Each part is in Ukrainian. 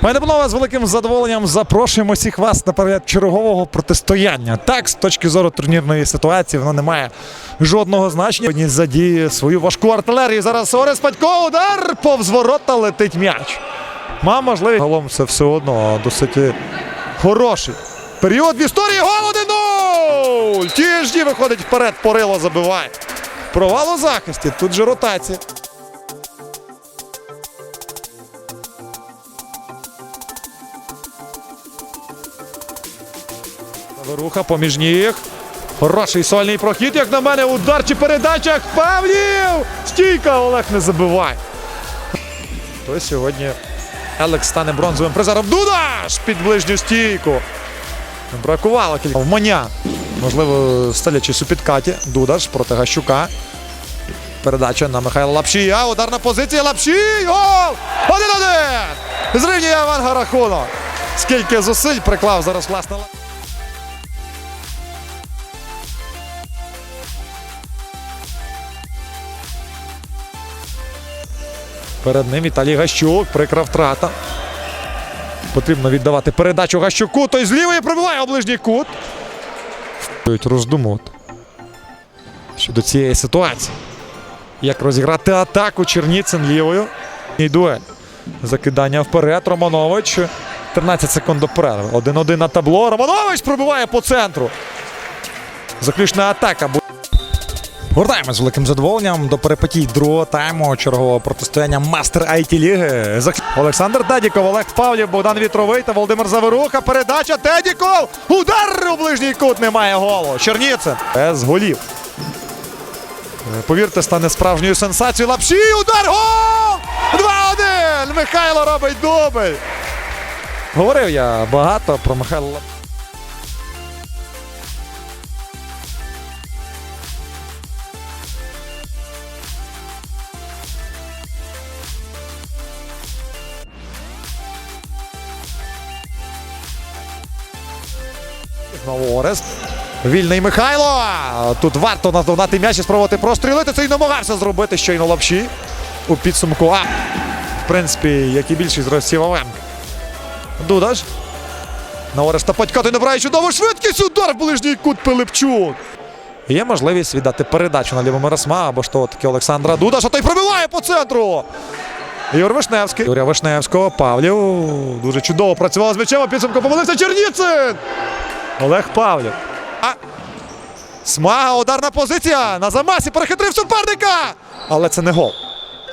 Пане панове, з великим задоволенням запрошуємо всіх вас на перегляд чергового протистояння. Так, з точки зору турнірної ситуації, воно не має жодного значення. Сьогодні задіє свою важку артилерію. Зараз Орес Патько, удар повз ворота летить м'яч. Мав можливість. Голом це все одно досить хороший. Період в історії гол 1-0! Тіжді виходить вперед, Порило забиває. Провал у захисті. Тут же ротація. Заворуха поміж ніг. Хороший сольний прохід, як на мене, удар чи передача. Павлів! Стійка Олег не забиває. То сьогодні Елекс стане бронзовим призером. Дудаш під ближню стійку. Бракувало кілька. В Моня. Можливо, стелячись у підкаті. Дудаш проти Гащука. Передача на Михайла Лапшія. Ударна позиція Лапшій. Гол! Один-один! Зрівнює Аванга рахунок. Скільки зусиль приклав зараз власне. Перед ним Віталій Гащук. Прикра втрата. Потрібно віддавати передачу Гащуку. Той з пробиває у ближній кут. Роздумувати щодо цієї ситуації. Як розіграти атаку Черніцин лівою. І дуель. Закидання вперед. Романович. 13 секунд до перерви. 1-1 на табло. Романович пробиває по центру. Заключна атака. Бу- з великим задоволенням до перепитій другого тайму чергового протистояння Мастер IT Ліги. Олександр Тедіков, Олег Павлів, Богдан Вітровий та Володимир Заверуха. Передача Тедіков! Удар у ближній кут немає голу. Черніцин без голів. Е, Повірте, стане справжньою сенсацією. Лапші, удар! Гол! 2-1! Михайло робить дубль. Говорив я багато про Михайла Лап- Знову Орест. Вільний Михайло. Тут варто наздогнати м'яч і спробувати прострілити. Це й намагався зробити щойно лапші у підсумку. А, в принципі, як і більшість гравців Овенка. Дудаш. На Ореста Патька ти набирає чудову швидкість. Удар в ближній кут Пилипчук. Є можливість віддати передачу на Любомира Сма або ж того таки Олександра Дудаша. Той пробиває по центру. Ігор Вишневський. Юрія Вишневського. Павлів. Дуже чудово працював з м'ячем. а Підсумку помилився Черніцин. Олег Павлів. А Смага, ударна позиція. На замасі перехитрив суперника. Але це не гол.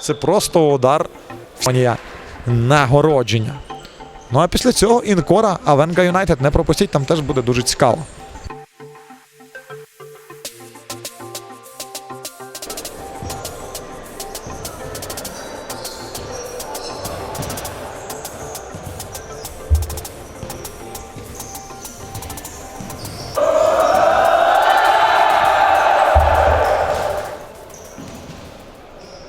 Це просто удар фанія Нагородження. Ну а після цього інкора Авенга Юнайтед не пропустіть, там теж буде дуже цікаво.